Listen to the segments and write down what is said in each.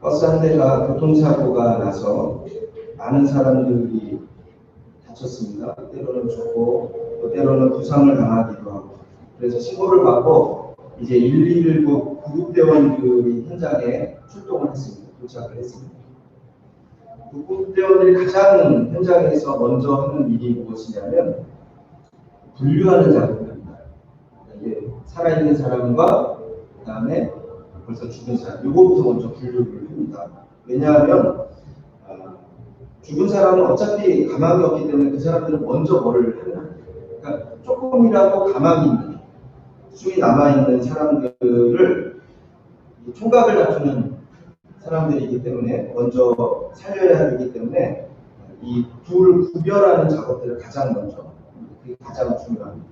버스 한 대가 교통사고가 나서 많은 사람들이 다쳤습니다. 때로는 죽고 또 때로는 부상을 당하기도 하고 그래서 신고를 받고 이제 119 구급대원들이 현장에 출동을 했습니다. 도착을 했습니다. 구급대원들이 가장 현장에서 먼저 하는 일이 무엇이냐면 분류하는 작업입니다. 이게 살아있는 사람과 그 다음에 벌써 죽은 사람, 이거부터 먼저 분류를 합니다. 왜냐하면 아, 죽은 사람은 어차피 가망이 없기 때문에 그 사람들은 먼저 뭐를 하는 그러니까 조금이라도 가망이 있는 숨이 남아있는 사람들을 이 총각을 다투는 사람들이기 때문에 먼저 살려야 되기 때문에 이 둘 구별하는 작업들을 가장 먼저 그게 가장 중요합니다.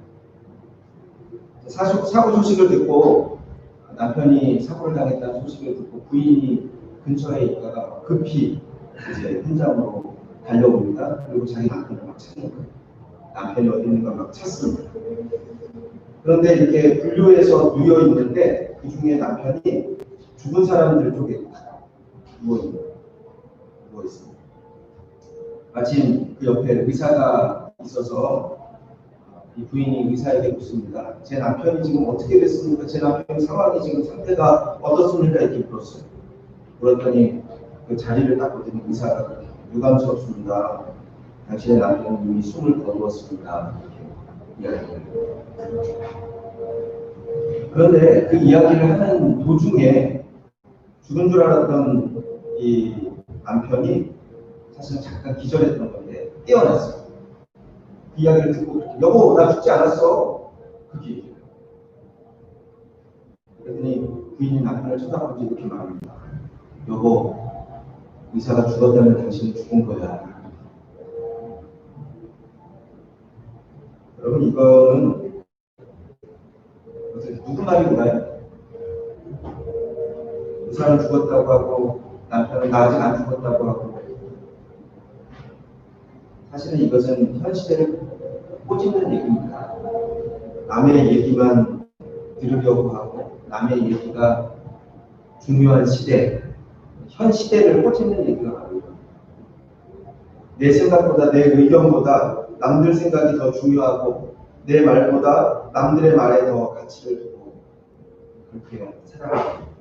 사고 소식을 듣고 남편이 사고를 당했다는 소식을 듣고 부인이 근처에 있다가 급히 이제 현장으로 달려옵니다. 그리고 자기 남편을 막 찾는 거예요. 남편이 어디 있는가 막 찾습니다. 그런데 이렇게 분류해서 누워 있는데 그 중에 남편이 죽은 사람들 쪽에 누워 있는 누워 있습니다. 마침 그 옆에 의사가 있어서 이 부인이 의사에게 묻습니다. 제 남편이 지금 어떻게 됐습니까? 제 남편 상황이 지금 상태가 어떻습니까? 이렇게 물었어요. 그랬더니 그 자리를 딱 보더니 의사가 유감스럽습니다. 당신의 남편은 이미 숨을 거두었습니다. 그런데 그 이야기를 하는 도중에 죽은 줄 알았던 이 남편이 사실 잠깐 기절했던 건데 깨어났어요. 그 이야기를 듣고 여보 나 죽지 않았어. 그게. 그랬더니 부인이 남편을 쳐다보고 이렇게 말합니다. 여보 의사가 죽었다면 당신은 죽은 거야. 여러분 이거는 누구 말인가요? 의사는 죽었다고 하고 남편은 나 아직 안 죽었다고 하고 사실은 이것은 현 시대를 꼬집는 얘기입니다. 남의 얘기만 들으려고 하고 남의 얘기가 중요한 시대, 현 시대를 꼬집는 얘기가 이겁니다. 내 생각보다 내 의견보다 남들 생각이 더 중요하고 내 말보다 남들의 말에 더 가치를 두고 그렇게 살아갑니다.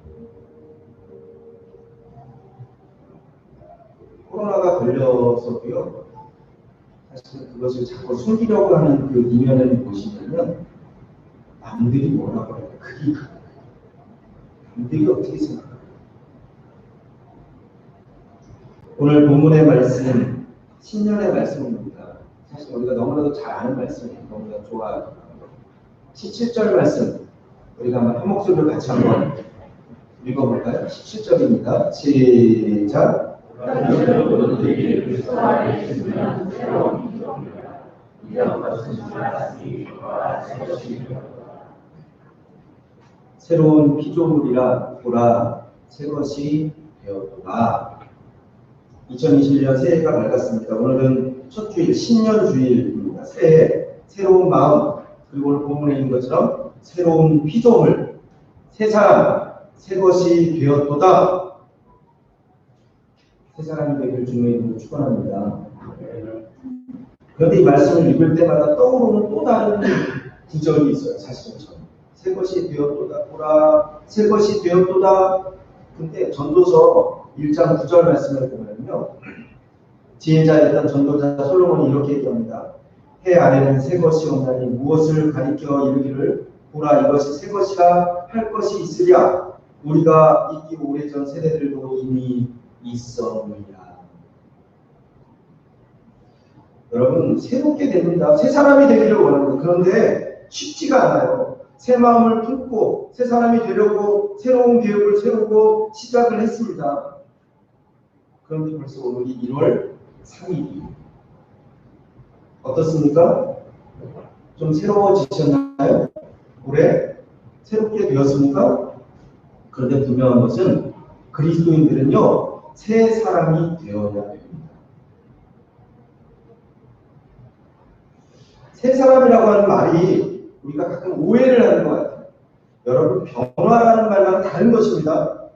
코로나가 걸려서도요. 사실 그것을 자꾸 숨기려고 하는 그 이면에는 무엇이냐면 남들이 뭐라고 할까 그게 큰 거예요. 남들이 어떻게 생각할까 오늘 본문의 말씀은 신년의 말씀입니다. 사실 우리가 너무나도 잘 아는 말씀이에요. 너무나 좋아하는 17절 말씀 우리가 한번 한 목소리로 같이 한번 읽어볼까요? 17절입니다. 시작 새로운 피조물이라 보라 새 것이 되었도다. 2021년 새해가 밝았습니다. 오늘은 첫 주일 신년 주일입니다. 새해 새로운 마음 그리고 오늘 본문에 있는 것처럼 새로운 피조물 새 사람 새 것이 되었도다. 새 사람이 되기를 주님의 이름으로 축원합니다. 그런데 이 말씀을 읽을 때마다 떠오르는 또 다른 구절이 있어요. 사실은 저는 새 것이 되었도다. 보라 새 것이 되었도다. 근데 전도서 1장 9절 말씀을 보면 요. 지혜자였던 전도자 솔로몬이 이렇게 얘기합니다. 해 아래는 새 것이 온다니 무엇을 가리켜 이르기를 보라 이것이 새 것이라 할 것이 있으랴 우리가 있기 오래전 세대들도 이미 있었느니라. 여러분 새롭게 됩니다. 새 사람이 되기를 원합니다. 그런데 쉽지가 않아요. 새 마음을 품고 새 사람이 되려고 새로운 계획을 세우고 시작을 했습니다. 그런데 벌써 오늘이 1월 3일이 어떻습니까? 좀 새로워지셨나요? 올해 새롭게 되었습니까? 그런데 분명한 것은 그리스도인들은요 새 사람이 되어야 됩니다. 새 사람이라고 하는 말이 우리가 가끔 오해를 하는 것 같아요. 여러분 변화라는 말과는 다른 것입니다.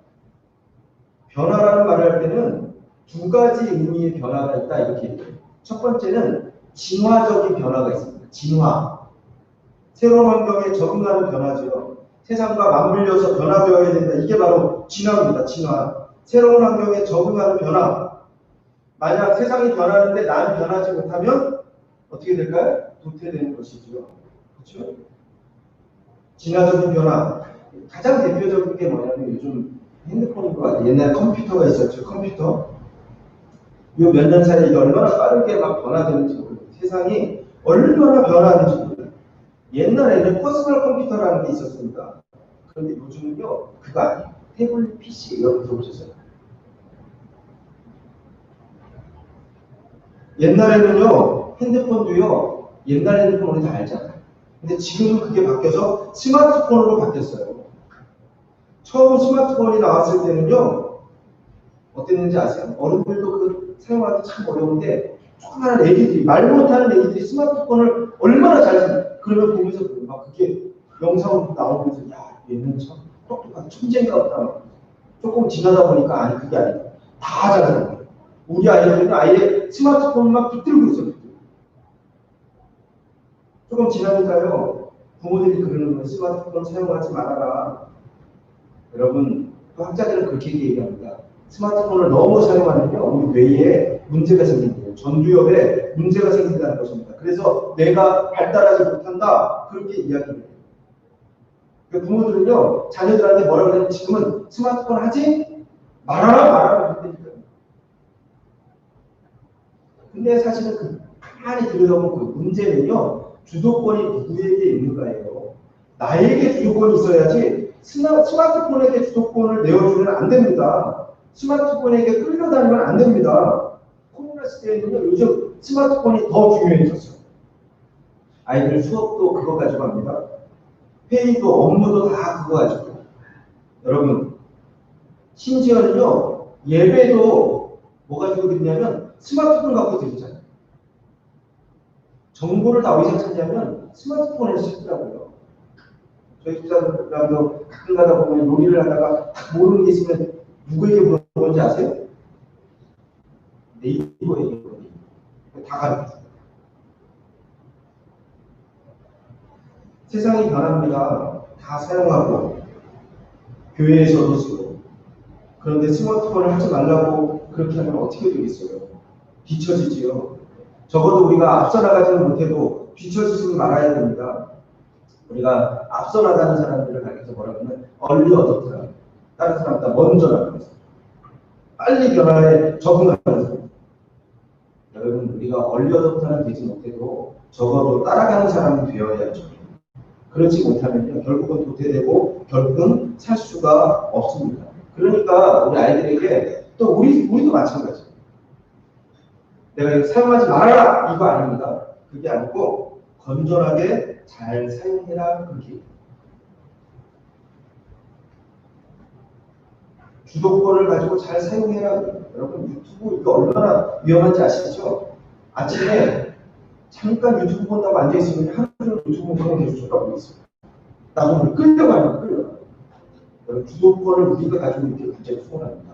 변화라는 말을 할 때는 두 가지 의미의 변화가 있다 이렇게 얘기해요. 첫 번째는 진화적인 변화가 있습니다. 진화. 새로운 환경에 적응하는 변화죠. 세상과 맞물려서 변화되어야 된다. 이게 바로 진화입니다. 진화. 새로운 환경에 적응하는 변화. 만약 세상이 변하는데 나는 변하지 못하면 어떻게 될까요? 도태되는 것이죠. 그렇죠? 진화적인 변화. 가장 대표적인 게 뭐냐면 요즘 핸드폰인 것 같아요. 옛날 컴퓨터가 있었죠. 컴퓨터. 요몇년 사이에 이게 얼마나 빠르게 막 변화되는지 모르겠어요. 세상이 얼마나 변하는지 모르겠어요. 옛날에는 퍼스널 컴퓨터라는 게 있었습니다. 그런데 요즘은요, 그거 아니에요. 태블릿 PC 여러분 들어보셨어요? 옛날에는요, 핸드폰도요, 옛날 핸드폰 우리 다 알잖아요. 근데 지금은 그게 바뀌어서 스마트폰으로 바뀌었어요. 처음 스마트폰이 나왔을 때는요, 어땠는지 아세요? 어른들도 그 사용하기 참 어려운데, 조그마한 애기들이, 말 못하는 애기들이 스마트폰을 얼마나 잘 쓰는, 그러면 보면서 막 그게 영상으로 나오면서, 야, 얘는 참 똑똑한 천재인가 보다. 조금 지나다 보니까, 아니, 그게 아니다. 다 잘하는 거예요. 우리 아이들은 아예 스마트폰만 붙들고 있어요. 조금 지나니까요, 부모들이 그러는 거예요. 스마트폰 사용하지 말아라. 여러분, 또 학자들은 그렇게 얘기합니다. 스마트폰을 너무 사용하면요, 우리 뇌에 문제가 생긴대요. 전두엽에 문제가 생긴다는 것입니다. 그래서 내가 발달하지 못한다. 그렇게 이야기해요. 그 부모들은요, 자녀들한테 뭐라 그러냐면 지금은 스마트폰 하지 말아라, 말아라. 그러니까요. 근데 사실은 그 가만히 들여다보면 그 문제는요, 주도권이 누구에게 있는가예요. 나에게 주도권이 있어야지 스마, 스마트폰에게 주도권을 내어주면 안 됩니다. 스마트폰에게 끌려다니면 안 됩니다. 코로나 시대에는요, 요즘 스마트폰이 더 중요해졌어요. 아이들 수업도 그거 가지고 합니다. 회의도 업무도 다 그거 가지고. 여러분, 심지어는요, 예배도 뭐 가지고 듣냐면 스마트폰 갖고 드리잖아요. 정보를 다 어디서 찾냐면 스마트폰에서 찾더라고요. 저희 집사람도 가끔 가다 보면 요리를 하다가 모르는 게 있으면 누구에게 물어 보는지 아세요? 네이버에게 물어요. 다 가르쳐줘요. 세상이 변합니다. 다 사용하고 교회에서도 쓰고 그런데 스마트폰을 하지 말라고 그렇게 하면 어떻게 되겠어요? 뒤처지지요. 적어도 우리가 앞서 나가지는 못해도 뒤처지지 말아야 됩니다. 우리가 앞서 나가는 사람들을 가리켜서 뭐라 그러면 얼리 어덕트라 다른 사람보다 먼저라고 해서 빨리 변화에 적응하는. 여러분 우리가 어덕트는 되지 못해도 적어도 따라가는 사람이 되어야 죠. 그렇지 못하면요 결국은 도태되고 결국은 살 수가 없습니다. 그러니까 우리 아이들에게 또 우리 우리도 마찬가지. 내가 사용하지 말아라 이거 아닙니다. 그게 아니고 건전하게 잘 사용해라 그렇게. 주도권을 가지고 잘 사용해라. 여러분 유튜브 이거 얼마나 위험한지 아시죠? 아침에 잠깐 유튜브 본다고 앉아 있으면 하루 종일 유튜브 보는 계속 쳐다보고 있어요. 나도 끌려가요, 끌려. 여러분 주도권을 우리가 가지고 있게 굉장히 소원합니다.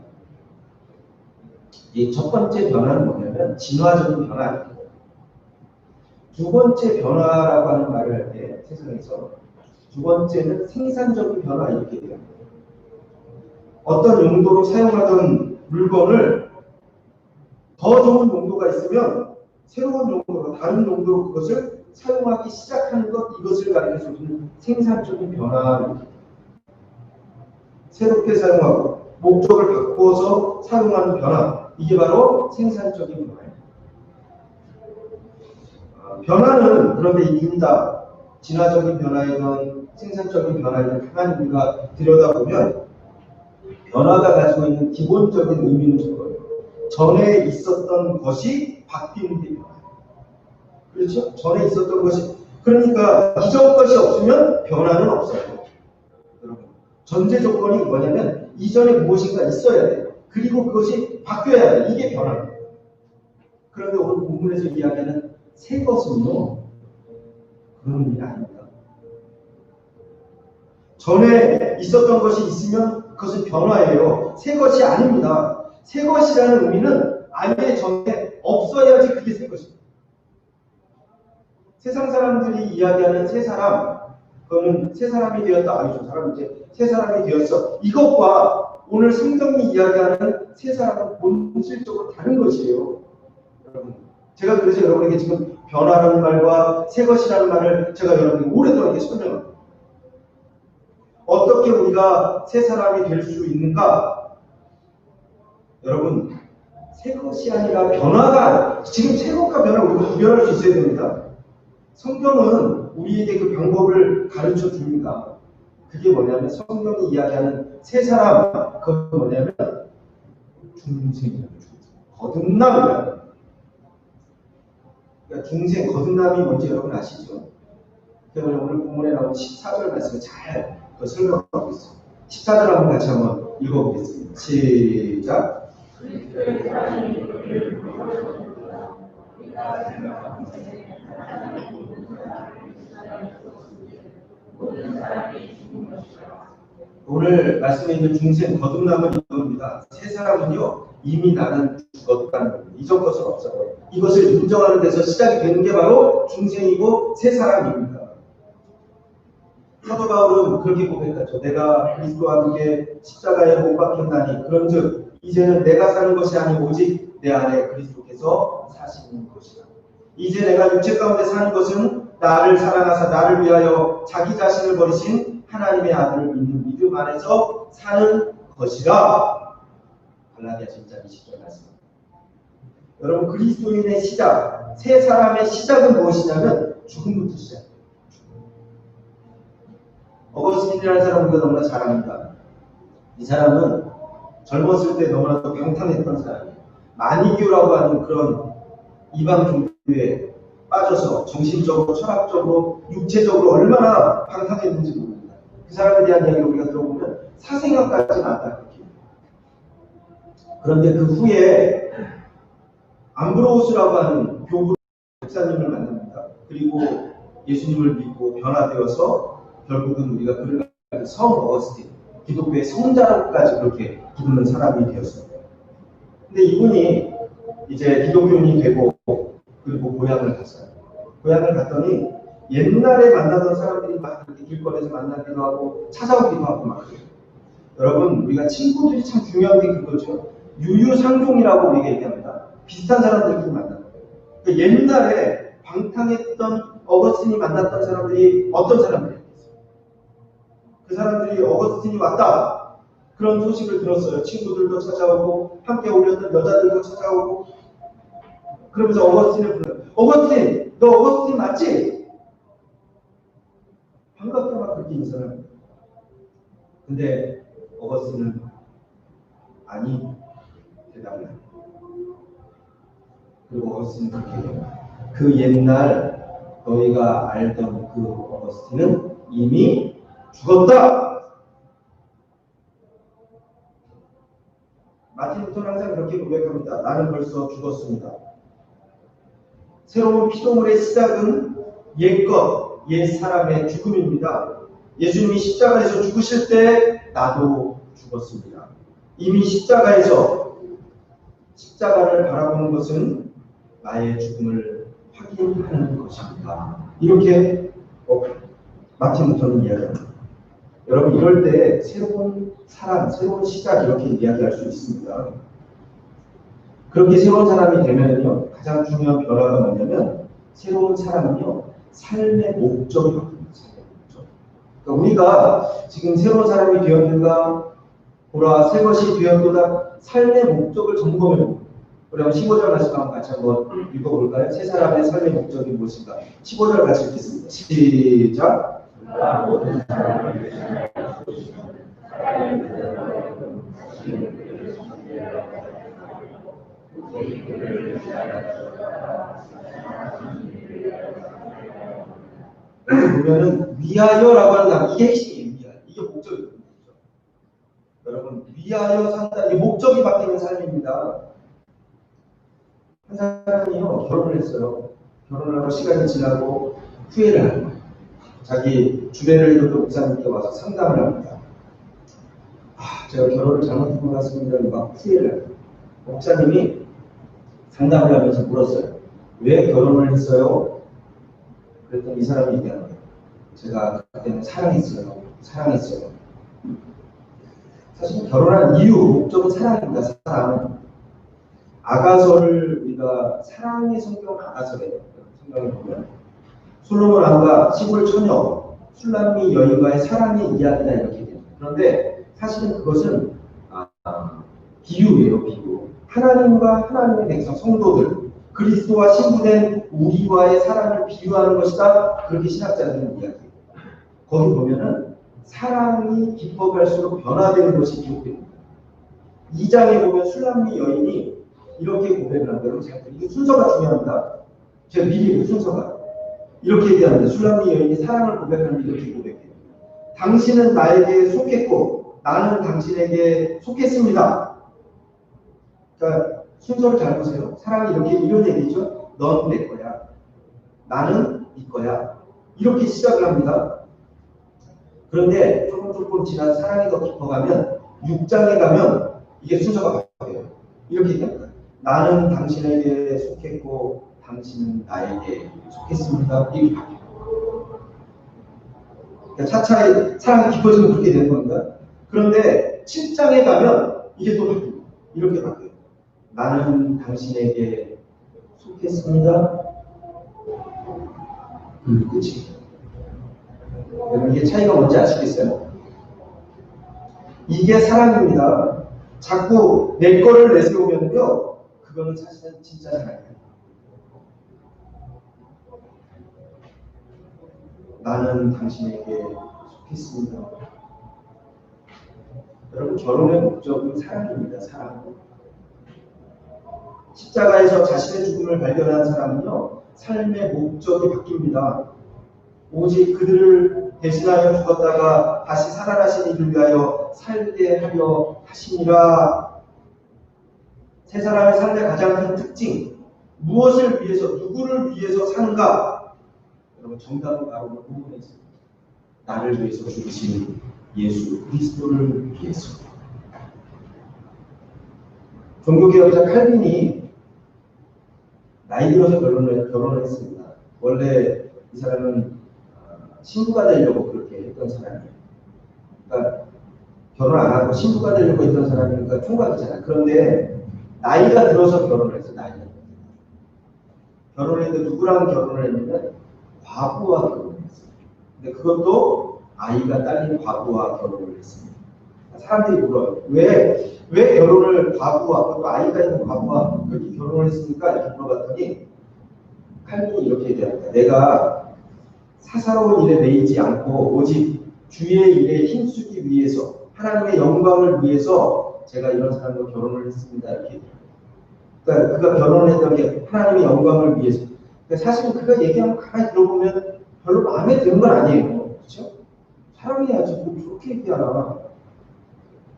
이 첫 번째 변화는 뭐냐면 진화적인 변화입니다. 두 번째 변화라고 하는 말을 할 때 세상에서 두 번째는 생산적인 변화 이렇게 얘기합니다. 어떤 용도로 사용하던 물건을 더 좋은 용도가 있으면 새로운 용도로 다른 용도로 그것을 사용하기 시작하는 것 이것을 가리켜서 우리는 생산적인 변화를 새롭게 사용하고 목적을 바꾸어서 사용하는 변화 이게 바로 생산적인 변화입니다. 어, 변화는 그런데 이깁니다. 진화적인 변화이든 생산적인 변화이든 우리가 들여다보면 변화가 가지고 있는 기본적인 의미는 저거예요. 전에 있었던 것이 바뀌는 게 변화예요. 그렇죠? 전에 있었던 것이 그러니까 이전 것이 없으면 변화는 없어요. 여러분 전제 조건이 뭐냐면 이전에 무엇인가 있어야 돼요. 그리고 그것이 바뀌어야 돼. 이게 변화예요. 그런데 오늘 본문에서 이야기하는 새 것은요 그런 의미가 아닙니다. 전에 있었던 것이 있으면 그것은 변화예요. 새 것이 아닙니다. 새 것이라는 의미는 아예 전에 없어야지 그게 새 것입니다. 세상 사람들이 이야기하는 새 사람, 그거는 새 사람이 되었다. 아니, 저 사람 이제 새 사람이 되었어. 이것과 오늘 성경이 이야기하는 새 사람은 본질적으로 다른 것이에요. 여러분. 제가 그래서 여러분에게 지금 변화라는 말과 새 것이라는 말을 제가 여러분에게 이렇게 설명합니다. 어떻게 우리가 새 사람이 될 수 있는가? 여러분, 새 것이 아니라 변화가, 지금 새 것과 변화 우리가 구별할 수 있어야 됩니다. 성경은 우리에게 그 방법을 가르쳐 줍니다. 그게 뭐냐면 성경이 이야기하는 새 사람, 그건 뭐냐면 중생이라는 거듭남이라는 그러니까 중생, 거듭남이 뭔지 여러분 아시죠? 때문에 오늘 본문에 나온 14절 말씀을 잘 그 설명하고 있어요. 14절 한번 같이 한번 읽어보겠습니다. 시작. 오늘 말씀에 있는 중생 거듭남은 이겁니다. 세 사람은요 이미 나는 죽었다는 겁니다. 이전 것은 없어요. 이것을 인정하는 데서 시작이 되는 게 바로 중생이고 세 사람입니다. 사도 바울은 그렇게 고백하죠. 내가 그리스도와 함께 십자가에 못 박혔나니 그런즉 이제는 내가 사는 것이 아니고 오직 내 안에 그리스도께서 사시는 것이다. 이제 내가 육체 가운데 사는 것은 나를 사랑하사 나를 위하여 자기 자신을 버리신 하나님의 아들을 믿는 믿음 안에서 사는 것이라. 갈라디아 진짜 20절 말씀. 여러분 그리스도인의 시작, 새 사람의 시작은 무엇이냐면 죽음부터 시작. 어거스틴이라는 사람 우리가 너무나 잘 압니다. 이 사람은 젊었을 때 너무나도 평탄했던 사람이에요. 마니교라고 하는 그런 이방 종교에 빠져서 정신적으로, 철학적으로, 육체적으로 얼마나 방탕했는지 모릅니다. 그 사람에 대한 이야기를 우리가 들어보면 사생각까지는 안타깝게. 그런데 그 후에 암브로우스라고 하는 교부 목사님을 만납니다. 그리고 예수님을 믿고 변화되어서 결국은 우리가 그를 성 어거스틴, 기독교의 성자로까지 그렇게 부르는 사람이 되었습니다. 근데 이분이 이제 기독교인이 되고 그리고 고향을 갔어요. 고향을 갔더니 옛날에 만나던 사람들이 막 이렇게 길거리에서 만나기도 하고 찾아오기도 하고 막 그래요. 여러분 우리가 친구들이 참 중요한 게 그거죠. 유유상종이라고 우리가 얘기합니다. 비슷한 사람들끼리 만나는 거예요. 그러니까 옛날에 방탕했던 어거스틴이 만났던 사람들이 어떤 사람들이에요? 그 사람들이 어거스틴이 왔다. 그런 소식을 들었어요. 친구들도 찾아오고 함께 어울렸던 여자들도 찾아오고 그러면서 어거스틴을 불러요. 어거스틴, 너 어거스틴 맞지? 반갑게 막 그렇게 인사를. 근데 어거스틴은 아니 대답을 합니다. 그리고 어거스틴은 그렇게 해요. 그 옛날 너희가 알던 그 어거스틴은 이미 죽었다. 마틴 루터는 항상 그렇게 고백합니다. 나는 벌써 죽었습니다. 새로운 피조물의 시작은 옛것, 옛 사람의 죽음입니다. 예수님이 십자가에서 죽으실 때 나도 죽었습니다. 이미 십자가에서 십자가를 바라보는 것은 나의 죽음을 확인하는 것입니다. 이렇게 어, 마틴 루터는 이야기합니다. 여러분 이럴 때 새로운 사람, 새로운 시작 이렇게 이야기할 수 있습니다. 그렇게 새로운 사람이 되면요 가장 중요한 변화가 뭐냐면 새로운 사람은요 삶의 목적이 바뀝니다. 삶의 목적. 그러니까 우리가 지금 새로운 사람이 되었는가 보라 새 것이 되었도다 삶의 목적을 점검해 봅니다. 우리 한번 15절 말씀 한번 같이 한번 읽어볼까요? 새 사람의 삶의 목적이 무엇인가? 15절 같이 읽겠습니다. 시작. 보면은 위하여라고 하는 핵심이에요. 위하여. 이게 목적이거든요. 여러분 위하여 산다. 이 목적이 바뀌는 삶입니다. 한 사람이요 결혼을 했어요. 결혼을 하고 시간이 지나고 후회를 하는 거예요. 자기 주례를 이루던 목사님께 와서 상담을 합니다. 아, 제가 결혼을 잘못한 것 같습니다. 막 후회를. 목사님이 상담을 하면서 물었어요. 왜 결혼을 했어요? 그랬더니 이 사람이 얘기하는 거예요. 제가 그때는 사랑했어요. 사랑했어요. 사실 결혼한 이유, 목적은 사랑입니다. 사랑. 아가서를 우리가 사랑의 성경 아가서래요. 성경에 보면 솔로몬 왕과 시골 처녀, 술람미 여인과의 사랑의 이야기다 이렇게 돼요. 그런데 사실은 그것은 아, 아, 비유예요, 비유. 하나님과 하나님의 백성 성도들 그리스도와 신부된 우리와의 사랑을 비유하는 것이다. 그렇게 신학자들은 이야기해요. 거기 보면은 사랑이 깊어갈수록 변화되는 것이 기록됩니다. 2장에 보면 술람미 여인이 이렇게 고백을 한다. 여러분. 이게 순서가 중요합니다. 제가 미리 그 순서가 이렇게 얘기합니다. 술람미 여인이 사랑을 고백하는 이렇게 고백해요. 당신은 나에게 속했고 나는 당신에게 속했습니다. 그러니까 순서를 잘 보세요. 사랑이 이렇게 이런 얘기죠. 넌 내 거야. 나는 네 거야. 이렇게 시작을 합니다. 그런데 조금 조금 지나 사랑이 더 깊어가면 6장에 가면 이게 순서가 바뀌어요. 이렇게 얘기합니다. 나는 당신에게 속했고 당신은 나에게 속했습니다. 이렇게 바뀌어요. 그러니까 차차히 사랑이 깊어지면 그렇게 되는 겁니다. 그런데 7장에 가면 이게 또 바뀌어요. 이렇게 바뀌어요. 나는 당신에게 속했습니다. 음, 그치. 여러분 이게 차이가 뭔지 아시겠어요? 이게 사랑입니다. 자꾸 내 거를 내세우면요, 그거는 사실은 진짜 사랑이에요. 나는 당신에게 속했습니다. 여러분 결혼의 목적은 사랑입니다. 사랑. 십자가에서 자신의 죽음을 발견한 사람은요, 삶의 목적이 바뀝니다. 오직 그들을 대신하여 죽었다가 다시 살아나신 이를 위하여 살게 하려 하시니라. 세 사람의 삶의 가장 큰 특징, 무엇을 위해서, 누구를 위해서 사는가? 여러분, 정답은 바로 그 부분에 있습니다. 나를 위해서 죽으신 예수 그리스도를 위해서. 종교개혁자 칼빈이 나이 들어서 결혼을, 결혼을 했습니다. 원래 이 사람은 어, 신부가 되려고 그렇게 했던 사람이에요. 그러니까 결혼 안 하고 신부가 되려고 했던 사람이니까 총각이잖아요. 그런데 나이가 들어서 결혼을 했어요. 나이가. 결혼했는데 누구랑 결혼을 했냐면 과부와 결혼을 했어요. 근데 그것도 아이가 딸린 과부와 결혼을 했습니다. 사람들이 물어요. 왜, 왜 결혼을 과부와, 그것도 아이가 있는 과부와 그렇게 결혼을 했습니까? 이렇게 물어봤더니, 칼빈이 이렇게 얘기합니다. 내가 사사로운 일에 매이지 않고, 오직 주의 일에 힘쓰기 위해서, 하나님의 영광을 위해서 제가 이런 사람과 결혼을 했습니다. 이렇게. 그러니까 그가 결혼했던 게 하나님의 영광을 위해서. 그러니까 사실 그가 얘기하면 가만히 들어보면 별로 마음에 드는 건 아니에요. 그렇죠? 사랑해야지. 뭐 그렇게 얘기하나.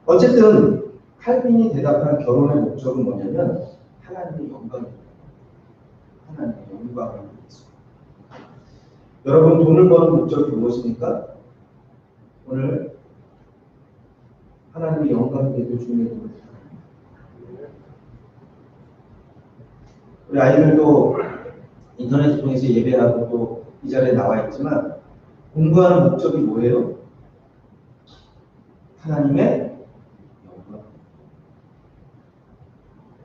어쨌든 칼빈이 대답한 결혼의 목적은 뭐냐면 하나님의 영광입니다. 하나님의 영광을 위해서. 여러분 돈을 버는 목적이 무엇입니까? 오늘 하나님의 위해서 주님의 돈을 우리 아이들도 인터넷 통해서 예배하고 또 이 자리에 나와 있지만 공부하는 목적이 뭐예요? 하나님의 영광.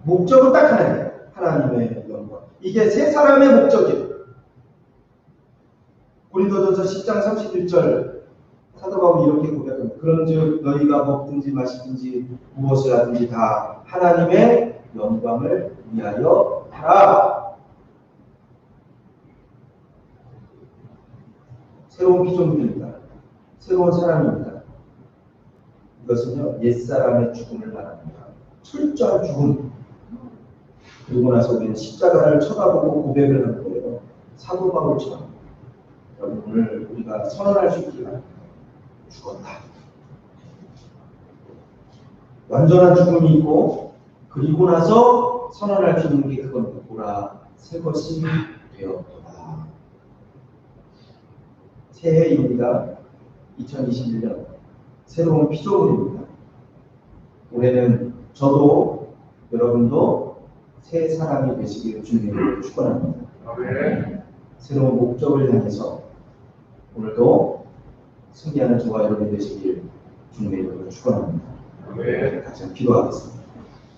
목적은 딱 하나예요. 하나님의 영광. 이게 세 사람의 목적이에요. 고린도전서 10장 31절 사도 바울이 이렇게 고백합니다. 그런즉 너희가 먹든지 마시든지 무엇을 하든지 다 하나님의 영광을 위하여 하라. 새로운 피조물입니다. 새로운 사람입니다. 이것은요, 옛사람의 죽음을 말합니다. 철저한 죽음. 그리고 나서 우리는 십자가를 쳐다보고 고백을 하는 거예요. 사도 바울처럼. 여러분, 오늘 우리가 선언할 수 있기를 죽었다. 완전한 죽음이 있고, 그리고 나서 선언할 수 있는 게 그건 보라, 새 것이 되었다. 새해입니다. 2021년. 새로운 피조물입니다. 올해는 저도 여러분도 새 사람이 되시기를 주님으로 축원합니다. 새로운 목적을 향해서 오늘도 승리하는 저와 여러분 되시길 주님의 이름으로 축원합니다. 아멘. 같이 기도하겠습니다.